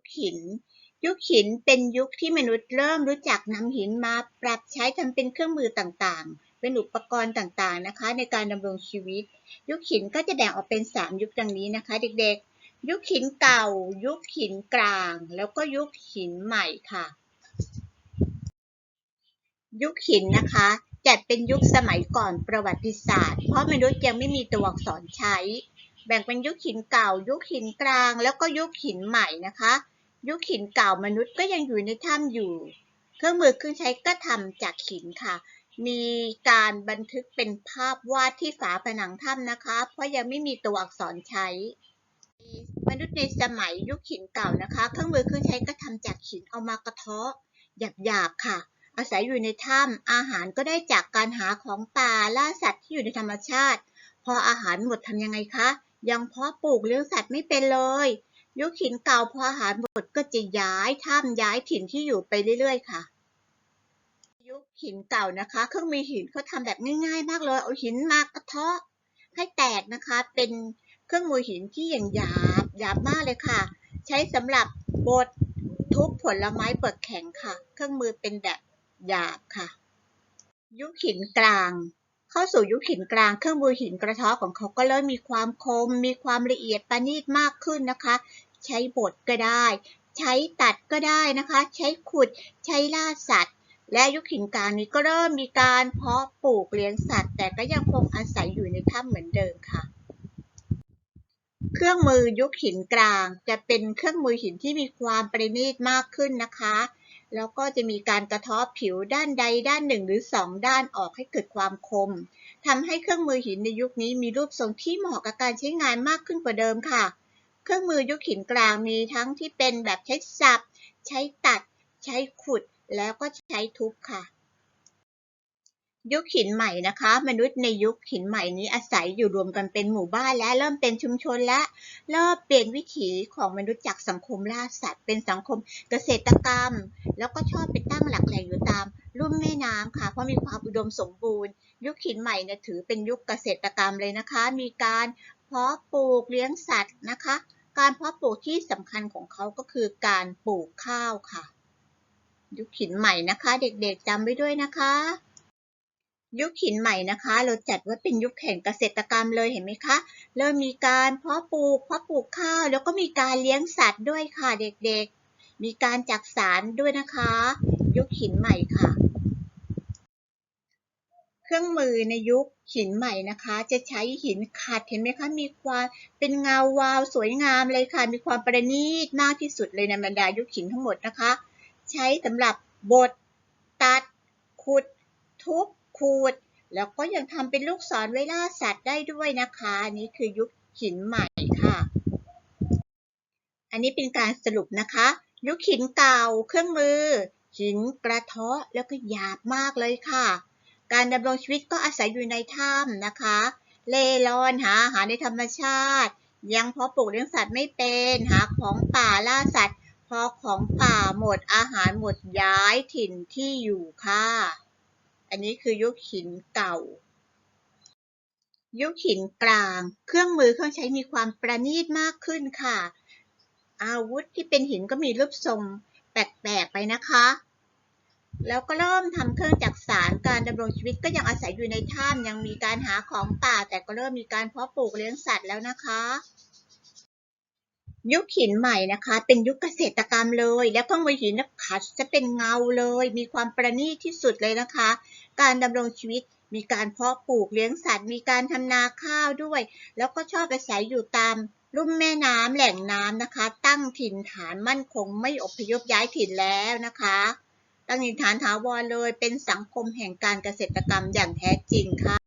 คหิน ยุคหินเป็นยุคที่มนุษย์เริ่มรู้จักนำหินมาปรับใช้ทำเป็นเครื่องมือต่างๆ เป็นอุปกรณ์ต่างๆนะคะ ในการดำรงชีวิต ยุคหินก็จะแบ่งออกเป็น 3 ยุคดังนี้นะคะ เด็กๆ ยุคหินเก่า ยุคหินกลาง แล้วก็ยุคหินใหม่ค่ะ ยุคหินนะคะจัดเป็นยุคสมัยก่อนประวัติศาสตร์ เพราะมนุษย์ยังไม่มีตัวอักษรใช้ แบ่งเป็นยุคหินเก่า ยุคหินกลาง แล้วก็ยุคหินใหม่นะคะ ยุคหินเก่ามนุษย์ก็ยังอยู่ในถ้ำอยู่ เครื่องมือเครื่องใช้ก็ทำจากหินค่ะ มีการบันทึกเป็นภาพวาดที่ฝาผนังถ้ำนะคะ เพราะยังไม่มีตัวอักษรใช้ มนุษย์ในสมัยยุคหินเก่านะคะ เครื่องมือเครื่องใช้ก็ทำจากหินเอามากระเทาะหยาบๆค่ะ อาศัยอยู่ในถ้ำอาหารก็ได้จากการหาของป่าล่าสัตว์ที่อยู่ในธรรมชาติ พออาหารหมดทำยังไงคะ ยังเพาะปลูกเลี้ยงสัตว์ไม่เป็นเลย ยุคหินเก่าพออาหารหมดก็จะย้ายถ้ำย้ายถิ่นที่อยู่ไปเรื่อยๆค่ะ ยุคหินเก่านะคะเครื่องมือหินเขาทำแบบง่ายๆ มากเลยเอาหินมากระเทาะให้แตกนะคะ เป็นเครื่องมือหินที่อย่างหยาบหยาบมากเลยค่ะ ใช้สำหรับบดทุบผลไม้เปลือกแข็งค่ะ เครื่องมือเป็นแบบหยาบค่ะ ยุคหินกลางเข้าสู่ยุคหินกลางเครื่องมือหินกระเทาะของเขาก็เริ่มมีความคม มีความละเอียดประณีตมากขึ้นนะคะ ใช้บดก็ได้ ใช้ตัดก็ได้นะคะ ใช้ขุดใช้ล่าสัตว์ และยุคหินกลางนี้ก็เริ่มมีการเพาะปลูกเลี้ยงสัตว์ แต่ก็ยังคงอาศัยอยู่ในถ้ำเหมือนเดิมค่ะ เครื่องมือยุคหินกลางจะเป็นเครื่องมือหินที่มีความประณีตมากขึ้นนะคะแล้วก็จะมีการกระทาะผิวด้านใดด้านหนึ่งหรือสองด้านออกให้เกิดความคมทำให้เครื่องมือหินในยุคนี้มีรูปทรงที่เหมาะกับการใช้งานมากขึ้นกว่าเดิมค่ะ เครื่องมือยุคหินกลางมีทั้งที่เป็นแบบใช้สับ ใช้ตัด ใช้ขุด แล้วก็ใช้ทุบค่ะ ยุคหินใหม่นะคะ มนุษย์ในยุคหินใหม่นี้อาศัยอยู่รวมกันเป็นหมู่บ้านและเริ่มเป็นชุมชนและเริ่มเปลี่ยนวิถีของมนุษย์จากสังคมล่าสัตว์เป็นสังคมเกษตรกรรม แล้วก็ชอบไปตั้งหลักแหล่งอยู่ตามลุ่มแม่น้ำค่ะ เพราะมีความอุดมสมบูรณ์ ยุคหินใหม่เนี่ยถือเป็นยุคเกษตรกรรมเลยนะคะ มีการเพาะปลูกเลี้ยงสัตว์นะคะ การเพาะปลูกที่สำคัญของเขาก็คือการปลูกข้าวค่ะ ยุคหินใหม่นะคะ เด็กๆจำไว้ด้วยนะคะ ยุคหินใหม่นะคะ เราจัดว่าเป็นยุคแห่งเกษตรกรรมเลยเห็นไหมคะเริ่มมีการเพาะปลูกเพาะปลูกข้าวแล้วก็มีการเลี้ยงสัตว์ด้วยค่ะเด็กๆ มีการจักสารด้วยนะคะ ยุคหินใหม่ค่ะ เครื่องมือในยุคหินใหม่นะคะ จะใช้หินขัดเห็นไหมคะ มีความเป็นเงาวาวสวยงามเลยค่ะ มีความประณีตมากที่สุดเลยในบรรดายุคหินทั้งหมดนะคะ ใช้สำหรับบดตัด ขุด ทุบขูด แล้วก็ยังทำเป็นลูกศรไว้ล่าสัตว์ได้ด้วยนะคะอันนี้คือยุคหินใหม่ค่ะ อันนี้เป็นการสรุปนะคะ ยุคหินเก่าเครื่องมือ หินกระเทาะแล้วก็หยาบมากเลยค่ะ การดำรงชีวิตก็อาศัยอยู่ในถ้ำนะคะ เล่ร่อนหาอาหารในธรรมชาติ ยังเพาะปลูกเลี้ยงสัตว์ไม่เป็นหาของป่าล่าสัตว์พอของป่าหมดอาหารหมดย้ายถิ่นที่อยู่ค่ะ อันนี้คือยุคหินเก่า ยุคหินกลาง เครื่องมือเครื่องใช้มีความประณีตมากขึ้นค่ะ อาวุธที่เป็นหินก็มีรูปทรงแปลกๆไปนะคะ แล้วก็เริ่มทำเครื่องจักสารการดำรงชีวิตก็ยังอาศัยอยู่ในถ้ำยังมีการหาของป่า แต่ก็เริ่มมีการเพาะปลูกเลี้ยงสัตว์แล้วนะคะ ยุคหินใหม่นะคะ เป็นยุคเกษตรกรรมเลย แล้วเครื่องมือหินนะขัดจะเป็นเงาเลย มีความประณีตที่สุดเลยนะคะ การดำรงชีวิตมีการเพาะปลูกเลี้ยงสัตว์ มีการทำนาข้าวด้วย แล้วก็ชอบอาศัยอยู่ตามลุ่มแม่น้ำแหล่งน้ำนะคะ ตั้งถิ่นฐานมั่นคงไม่อพยพย้ายถิ่นแล้วนะคะ ตั้งถิ่นฐานถาวรเลย เป็นสังคมแห่งการเกษตรกรรมอย่างแท้จริงค่ะ